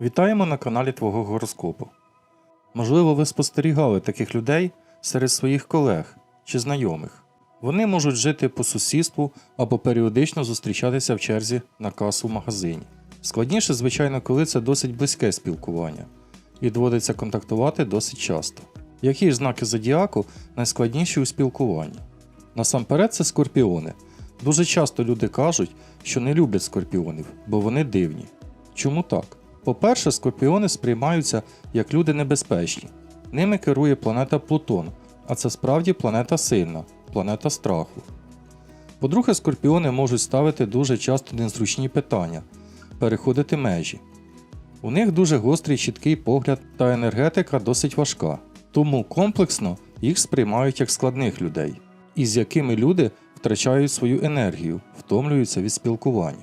Вітаємо на каналі Твого гороскопу. Можливо, ви спостерігали таких людей серед своїх колег чи знайомих. Вони можуть жити по сусідству або періодично зустрічатися в черзі на касу в магазині. Складніше, звичайно, коли це досить близьке спілкування і доводиться контактувати досить часто. Які ж знаки зодіаку найскладніші у спілкуванні? Насамперед, це скорпіони. Дуже часто люди кажуть, що не люблять скорпіонів, бо вони дивні. Чому так? По-перше, скорпіони сприймаються як люди небезпечні. Ними керує планета Плутон, а це справді планета сильна, планета страху. По-друге, скорпіони можуть ставити дуже часто незручні питання, переходити межі. У них дуже гострий чіткий погляд та енергетика досить важка, тому комплексно їх сприймають як складних людей, із якими люди втрачають свою енергію, втомлюються від спілкування.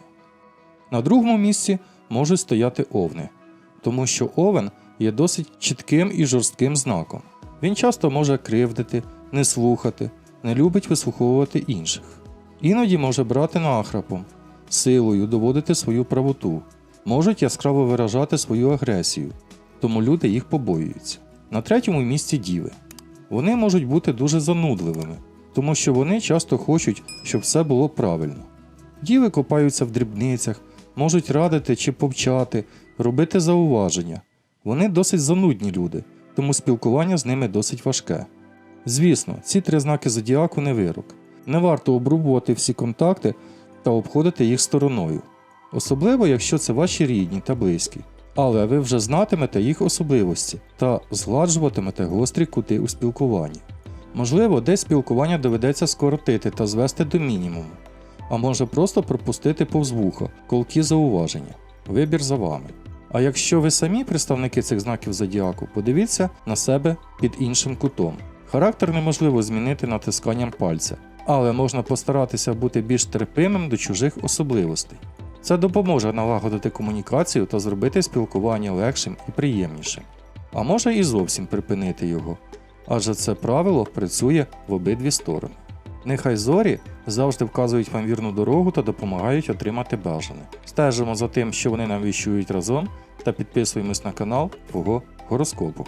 На другому місці можуть стояти овни, тому що овен є досить чітким і жорстким знаком. Він часто може кривдити, не слухати, не любить вислуховувати інших. Іноді може брати нахрапом, силою доводити свою правоту, можуть яскраво виражати свою агресію, тому люди їх побоюються. На третьому місці діви. Вони можуть бути дуже занудливими, тому що вони часто хочуть, щоб все було правильно. Діви копаються в дрібницях, можуть радити чи повчати, робити зауваження. Вони досить занудні люди, тому спілкування з ними досить важке. Звісно, ці три знаки зодіаку не вирок. Не варто обрубувати всі контакти та обходити їх стороною, особливо якщо це ваші рідні та близькі. Але ви вже знатимете їх особливості та згладжуватимете гострі кути у спілкуванні. Можливо, десь спілкування доведеться скоротити та звести до мінімуму, а може просто пропустити повз вуха, колкі зауваження. Вибір за вами. А якщо ви самі представники цих знаків зодіаку, подивіться на себе під іншим кутом. Характер неможливо змінити натисканням пальця, але можна постаратися бути більш терпимим до чужих особливостей. Це допоможе налагодити комунікацію та зробити спілкування легшим і приємнішим. А може і зовсім припинити його, адже це правило працює в обидві сторони. Нехай зорі завжди вказують вам вірну дорогу та допомагають отримати бажане. Стежимо за тим, що вони нам віщують разом, та підписуємось на канал твого гороскопу.